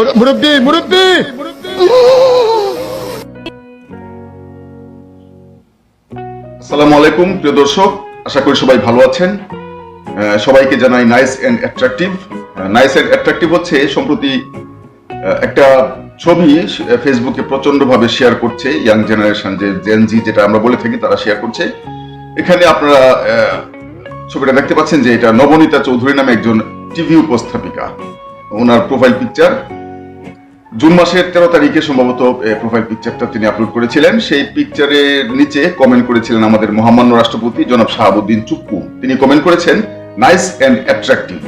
মুরব্বী মুরব্বী! আসসালামু আলাইকুম, প্রিয় দর্শক, আশা করি সবাই ভালো আছেন। সবাইকে জানাই nice and attractive nice and attractive হচ্ছে সম্প্রতি একটা ছবি ফেসবুকে প্রচণ্ড ভাবে শেয়ার করছে ইয়াং জেনারেশন যে জেনজি যেটা আমরা বলে থাকি, তারা শেয়ার করছে। এখানে আপনারা ছবিটা দেখতে পাচ্ছেন যে এটা নবনীতা চৌধুরী নামে একজন টিভি উপস্থাপিকা। ওনার প্রোফাইল পিকচার জুন মাসের তেরো তারিখে সম্ভবত প্রোফাইল পিকচারটা তিনি আপলোড করেছিলেন। সেই পিকচারের নিচে কমেন্ট করেছিলেন আমাদের মহামান্য রাষ্ট্রপতি জনাব শাহাবুদ্দিন চুপ্পু। তিনি কমেন্ট করেছেন নাইস অ্যান্ড অ্যাট্রাকটিভ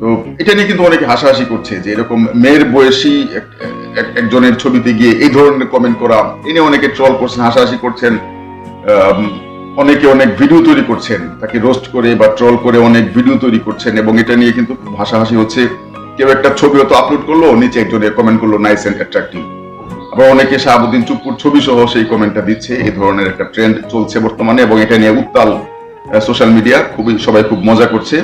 তো এটা নিয়ে কিন্তু অনেকে হাসাহাসি করছে যে এরকম মেয়ের বয়সী এক- এক- একজনের ছবিতে গিয়ে এই ধরনের কমেন্ট করা, এ নিয়ে অনেকে ট্রল করছেন, হাসাহাসি করছেন। অনেকে অনেক ভিডিও তৈরি করছেন, তাকে রোস্ট করে বা ট্রল করে অনেক ভিডিও তৈরি করছেন এবং এটা নিয়ে কিন্তু হাসাহাসি হচ্ছে। কেউ একটা ছবি হয়তো আপলোড করল, নিচে একজনের কমেন্ট করল নাইস এন্ড অ্যাট্রাকটিভ আবার অনেকে শাহাবুদ্দিন চুপ্পুর ছবি সহ সেই কমেন্টটা দিচ্ছে, এই ধরনের একটা ট্রেন্ড চলছে বর্তমানে এবং এটা নিয়ে উত্তাল সোশ্যাল মিডিয়া খুবই, সবাই খুব মজা করছে।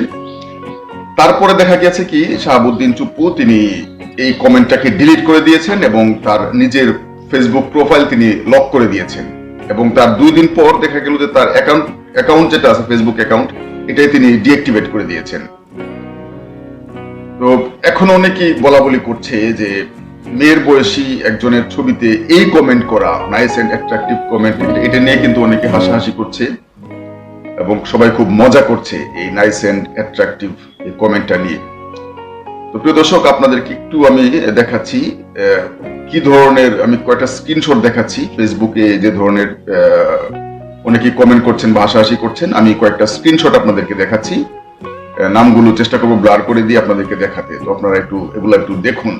তারপরে দেখা গেছে কি, শাহাবুদ্দিন চুপ্পু তিনি এই কমেন্টটাকে ডিলিট করে দিয়েছেন এবং তার নিজের ফেসবুক প্রোফাইল তিনি লক করে দিয়েছেন। এবং তার দুই দিন পর দেখা গেল যে তার অ্যাকাউন্ট অ্যাকাউন্ট যেটা আছে ফেসবুক অ্যাকাউন্ট এটাই তিনি ডিঅ্যাক্টিভেট করে দিয়েছেন। তো এখন অনেকেই বলা বলি করছে যে মেয়ের বয়সী একজনের ছবিতে এই কমেন্ট করা নাইস এন্ড অ্যাট্রাকটিভ কমেন্ট এটা নিয়ে কিন্তু অনেকে হাসাহাসি করছে এবং সবাই খুব মজা করছে এই নাইস এন্ড অ্যাট্রাকটিভ এই কমেন্টটা নিয়ে। তো প্রিয় দর্শক, আপনাদেরকে একটু আমি দেখাচ্ছি কি ধরনের, আমি কয়েকটা স্ক্রিনশট দেখাচ্ছি। ফেসবুকে যে ধরনের অনেকে কমেন্ট করছেন বা হাসাহাসি করছেন, আমি কয়েকটা স্ক্রিনশট আপনাদেরকে দেখাচ্ছি। নামগুলো চেষ্টা করব ব্লার করে দিয়ে আপনাদেরকে দেখাতে। তো আপনারা একটু এগুলো একটু দেখুন।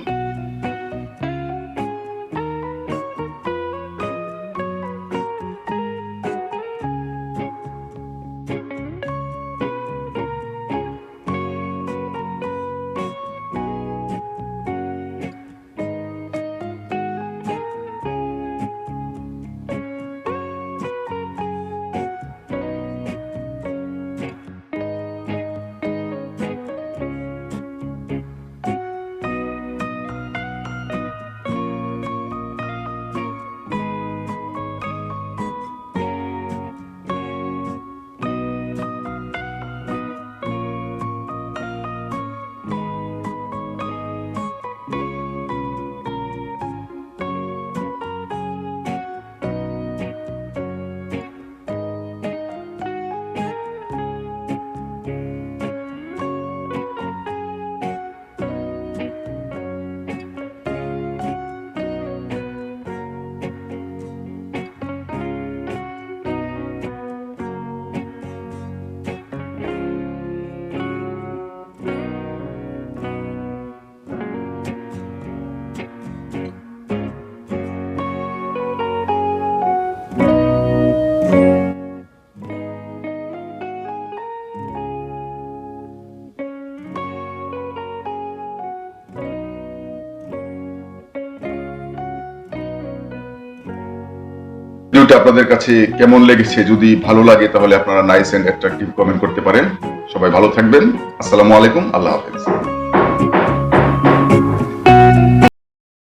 ভিডিওটা আপনাদের কাছে কেমন লেগেছে? যদি ভালো লাগে, তাহলে আপনারা নাইস অ্যান্ড অ্যাট্রাকটিভ কমেন্ট করতে পারেন। সবাই ভালো থাকবেন। আসসালামু আলাইকুম। আল্লাহ হাফেজ।